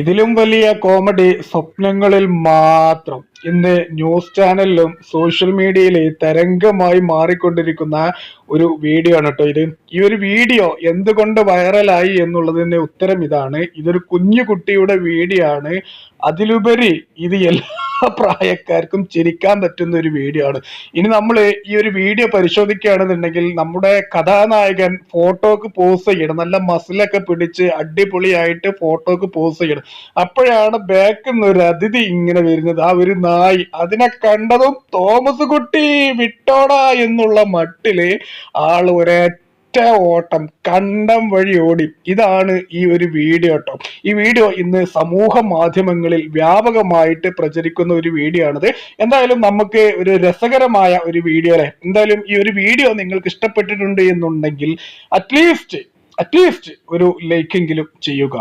ഇതിലും വലിയ കോമഡി സ്വപ്നങ്ങളിൽ മാത്രം. ഇന്ന് ന്യൂസ് ചാനലിലും സോഷ്യൽ മീഡിയയിലെ തരംഗമായി മാറിക്കൊണ്ടിരിക്കുന്ന ഒരു വീഡിയോ ആണ് കേട്ടോ ഇത്. ഈ ഒരു വീഡിയോ എന്തുകൊണ്ട് വൈറലായി എന്നുള്ളതിന്റെ ഉത്തരം ഇതാണ്. ഇതൊരു കുഞ്ഞു കുട്ടിയുടെ വീഡിയോ ആണ്. അതിലുപരി ഇത് എല്ലാ പ്രായക്കാർക്കും ചിരിക്കാൻ പറ്റുന്ന ഒരു വീഡിയോ ആണ്. ഇനി നമ്മൾ ഈ ഒരു വീഡിയോ പരിശോധിക്കുകയാണെന്നുണ്ടെങ്കിൽ നമ്മുടെ കഥാനായകൻ ഫോട്ടോക്ക് പോസ് ചെയ്യണം. നല്ല മസിലൊക്കെ പിടിച്ച് അടിപൊളിയായിട്ട് ഫോട്ടോക്ക് പോസ് ചെയ്യണം. അപ്പോഴാണ് ബാക്കിൽ നിന്ന് ഒരു അതിഥി ഇങ്ങനെ വരുന്നത്. ആ ഒരു നായി അതിനെ കണ്ടതും തോമസ് കുട്ടി വിട്ടോടാ എന്നുള്ള മട്ടിൽ ആൾ ഒരൊറ്റ ഓട്ടം കണ്ടം വഴി ഓടി. ഇതാണ് ഈ ഒരു വീഡിയോ കേട്ടോ ഈ വീഡിയോ ഇന്ന് സമൂഹ മാധ്യമങ്ങളിൽ വ്യാപകമായിട്ട് പ്രചരിക്കുന്ന ഒരു വീഡിയോ ആണിത്. എന്തായാലും നമുക്ക് ഒരു രസകരമായ ഒരു വീഡിയോ അല്ലെ? എന്തായാലും ഈ ഒരു വീഡിയോ നിങ്ങൾക്ക് ഇഷ്ടപ്പെട്ടിട്ടുണ്ട് എന്നുണ്ടെങ്കിൽ അറ്റ്ലീസ്റ്റ് അറ്റ്ലീസ്റ്റ് ഒരു ലൈക്കെങ്കിലും ചെയ്യുക.